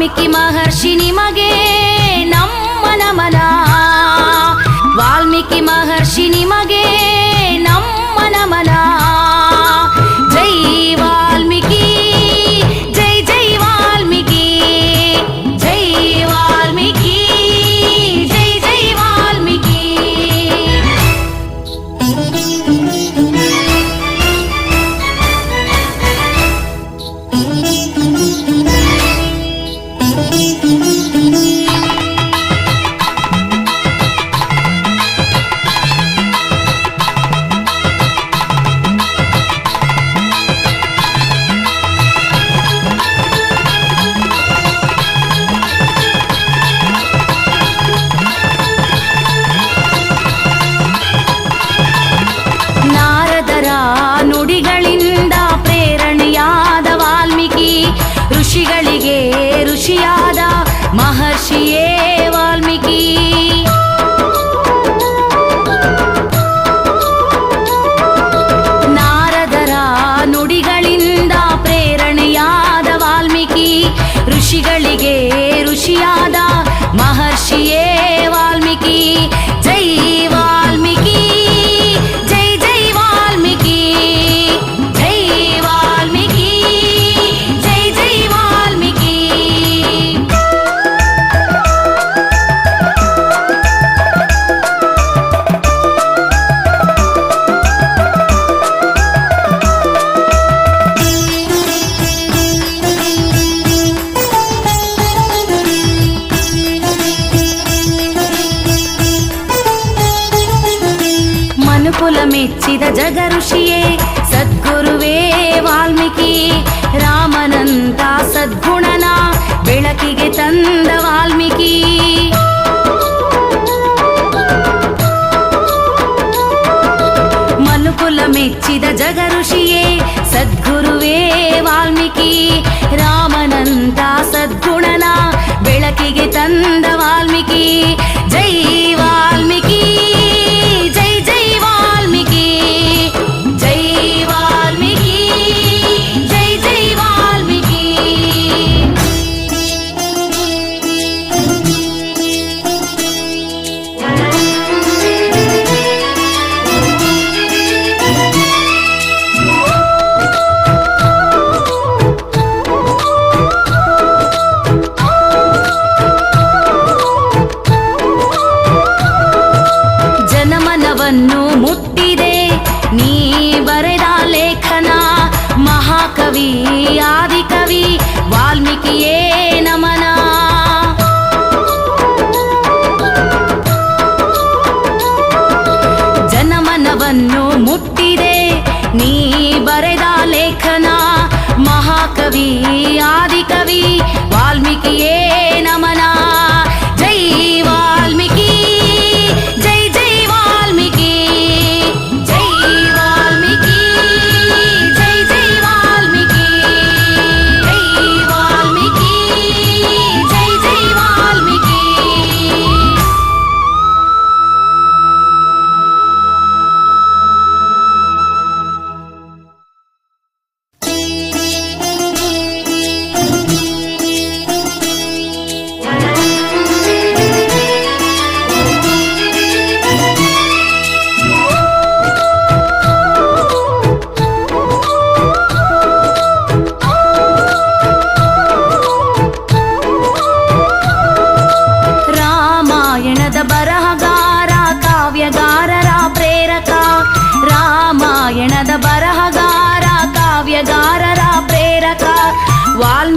ವಾಲ್ಮೀಕಿ ಮಹರ್ಷಿ ನಿಮಗೆ ಋಷಿಯೇ ಸದ್ಗುರುವೇ ವಾಲ್ಮೀಕಿ ರಾಮನಂತ ಸದ್ಗುಣನ ಬೆಳಕಿಗೆ ತಂದ ವಾಲ್ಮೀಕಿ மகாகவி ஆதிகவி வால்மீகியே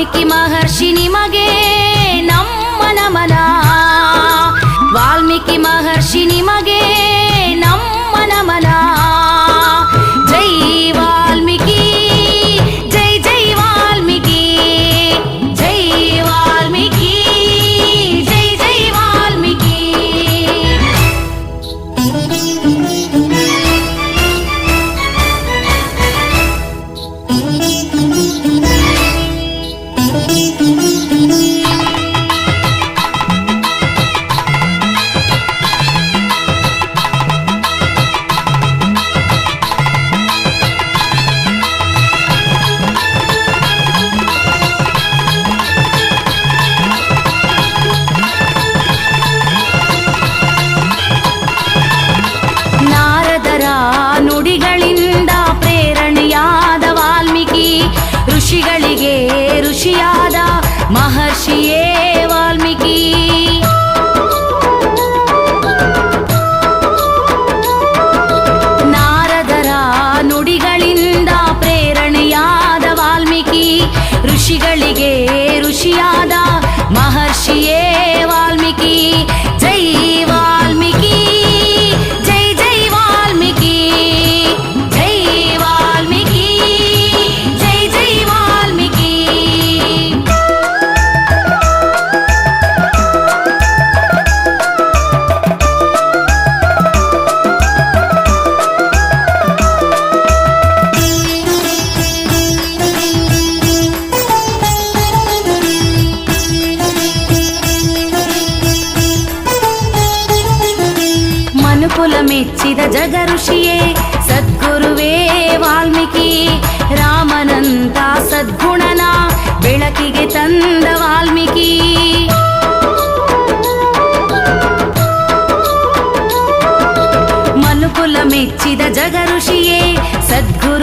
ವಾಲ್ಮೀಕಿ ಮಹರ್ಷಿ ನಿಮಗೆ ನಮ್ಮ ನಮನ ವಾಲ್ಮೀಕಿ ಮಹರ್ಷಿ ನಿಮಗೆ ಕುಲ ಮೆಚ್ಚಿದ ಜಗ ಋಷಿಯೇ ಸದ್ಗುರುವೇ ವಾಲ್ಮೀಕಿ, ರಾಮನಂತ ಸದ್ಗುಣನ ಬೆಳಕಿಗೆ ತಂದ ವಾಲ್ಮೀಕಿ. ಮನುಕುಲ ಮೆಚ್ಚಿದ ಜಗ ಋಷಿಯೇ ಸದ್ಗುರು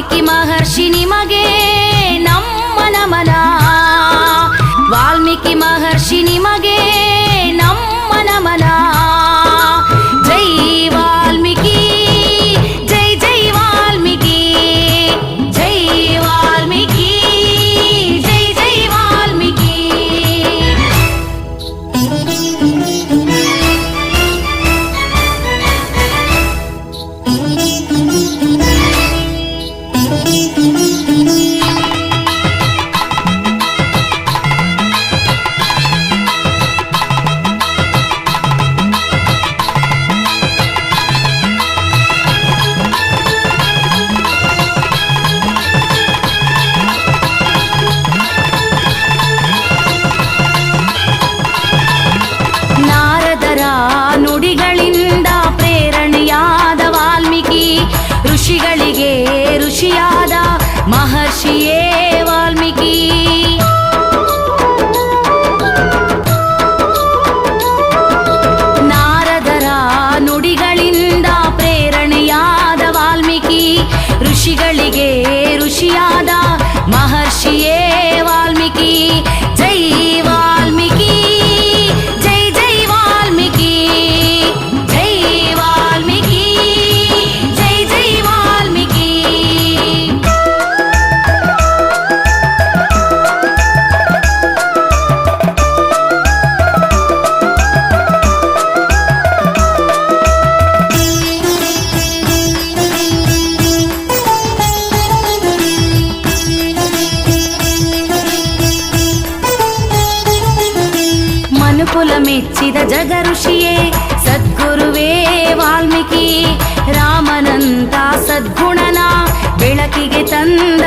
ವಾಲ್ಮೀಕಿ ಮಹರ್ಷಿನಿ ಮಗೇ ಮೆಚ್ಚಿದ ಜಗ ಋಷಿಯೇ ಸದ್ಗುರುವೇ ವಾಲ್ಮೀಕಿ ರಾಮನಂತ ಸದ್ಗುಣನ ಬೆಳಕಿಗೆ ತಂದ